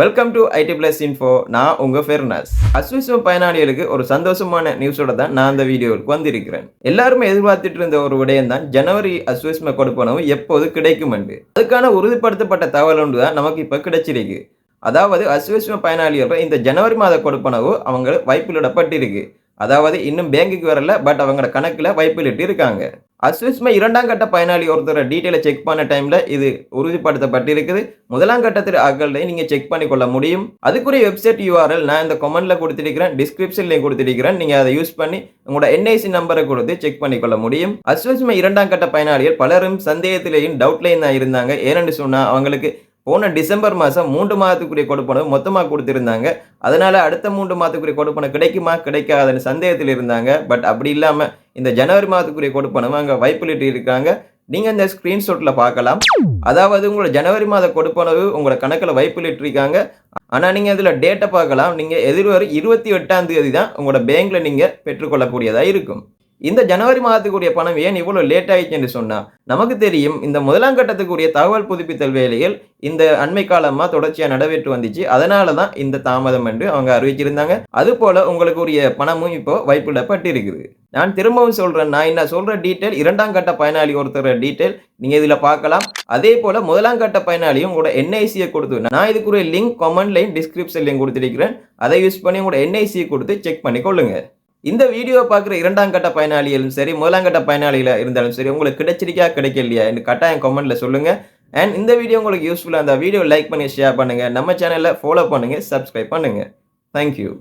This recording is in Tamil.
Welcome to IT plus info நான் உங்கள் ஃபெர்னாஸ் அஸ்விஸ்வம் பயனாளிகளுக்கு ஒரு சந்தோஷமான நியூஸோட தான் நான் அந்த வீடியோவுக்கு வந்திருக்கிறேன். எல்லாருமே எதிர்பார்த்துட்டு இருந்த ஒரு விடயம் தான் ஜனவரி அஸ்விஸ்ம கொடுப்பனவு எப்போது கிடைக்கும் என்று. அதுக்கான உறுதிப்படுத்தப்பட்ட தகவல் ஒன்று தான் நமக்கு இப்போ கிடைச்சிருக்கு. அதாவது அஸ்விஸ்ம பயனாளிகள் இந்த ஜனவரி மாத கொடுப்பனவு அவங்க வைப்பிலிடப்பட்டிருக்கு அதாவது இன்னும் பேங்குக்கு வரல பட் அவங்களோட கணக்கில் வைப்பிலிட்டு இருக்காங்க. அஸ்விஸ்ம இரண்டாம் கட்ட பயனாளி ஒருத்தரை டீட்டெயிலை செக் பண்ண டைமில் இது உறுதிப்படுத்தப்பட்டிருக்குது. முதலாம் கட்டத்தில் ஆக்கள்லையும் நீங்கள் செக் பண்ணி கொள்ள முடியும். அதுக்குரிய வெப்சைட் யூஆர்எல் நான் இந்த கமெண்ட்டில் கொடுத்துருக்கிறேன் டிஸ்கிரிப்ஷன்லையும் கொடுத்துருக்கிறேன். நீங்கள் அதை யூஸ் பண்ணி உங்களோட என்ஐசி நம்பரை கொடுத்து செக் பண்ணி கொள்ள முடியும். அஸ்விஸ்ம இரண்டாம் கட்ட பயனாளிகள் பலரும் சந்தேகத்திலேயும் டவுட்லேயும் தான் இருந்தாங்க. ஏனென்று சொன்னால் அவங்களுக்கு போன டிசம்பர் மாதம் மூன்று மாதத்துக்குரிய கொடுப்பனவு மொத்தமாக கொடுத்துருந்தாங்க. அதனால் அடுத்த மூன்று மாதத்துக்குரிய கொடுப்பனை கிடைக்குமா கிடைக்காதுன்னு சந்தேகத்தில் இருந்தாங்க. பட் அப்படி இல்லாமல் இந்த ஜனவரி மாதத்துக்குரிய கொடுப்பனவு அங்கே வைப்பிலிட்டு இருக்காங்க. நீங்கள் இந்த ஸ்க்ரீன்ஷாட்டில் பார்க்கலாம். அதாவது உங்களோட ஜனவரி மாத கொடுப்பனவு உங்களோட கணக்கில் வைப்பிலிட்டு இருக்காங்க. ஆனால் நீங்கள் இதில் டேட்டை பார்க்கலாம். நீங்கள் எதிர்வரும் இருபத்தி எட்டாம் தேதி தான் உங்களோட பேங்க்கில் நீங்கள் பெற்றுக்கொள்ளக்கூடியதாக இருக்கும். இந்த ஜனவரி மாதத்துக்குரிய பணம் ஏன் இவ்வளோ லேட் ஆயிடுச்சுன்னு சொன்னால் நமக்கு தெரியும் இந்த முதலாம் கட்டத்துக்குரிய தகவல் புதுப்பித்தல் வேலைகள் இந்த அண்மை காலமாக தொடர்ச்சியாக நடைபெற்று வந்துச்சு. அதனால தான் இந்த தாமதம் என்று அவங்க அறிவிச்சிருந்தாங்க. அதுபோல் உங்களுக்கு உரிய பணமும் இப்போ வைப்பிடப்பட்டிருக்குது. நான் திரும்பவும் சொல்கிறேன் நான் என்ன சொல்கிற டீட்டெயில் இரண்டாம் கட்ட பயனாளி ஒருத்தர் டீட்டெயில் நீங்கள் இதில் பார்க்கலாம். அதே போல் முதலாம் கட்ட பயனாளியும் உங்களோட என்ஐசியை கொடுத்து நான் இதுக்குரிய லிங்க் கமெண்ட்லையும் டிஸ்கிரிப்ஷன்லையும் கொடுத்துருக்கிறேன். அதை யூஸ் பண்ணி உங்களோட என்ஐசியை கொடுத்து செக் பண்ணி கொள்ளுங்கள் இந்த வீடியோ பார்க்குற இரண்டாம் கட்ட பயனாளிகளும் சரி முதலாம் கட்ட பயனாளியில் இருந்தாலும் சரி உங்களுக்கு கிடைச்சிருக்கா கிடைக்கலையா என்று கட்டாயம் கமெண்ட்டில் சொல்லுங்கள் அண்ட் இந்த வீடியோ உங்களுக்கு யூஸ்ஃபுல்லாக இருந்தால் வீடியோ லைக் பண்ணி ஷேர் பண்ணுங்கள் நம்ம சேனலை ஃபாலோ பண்ணுங்கள் சப்ஸ்கிரைப் பண்ணுங்கள் தேங்க்யூ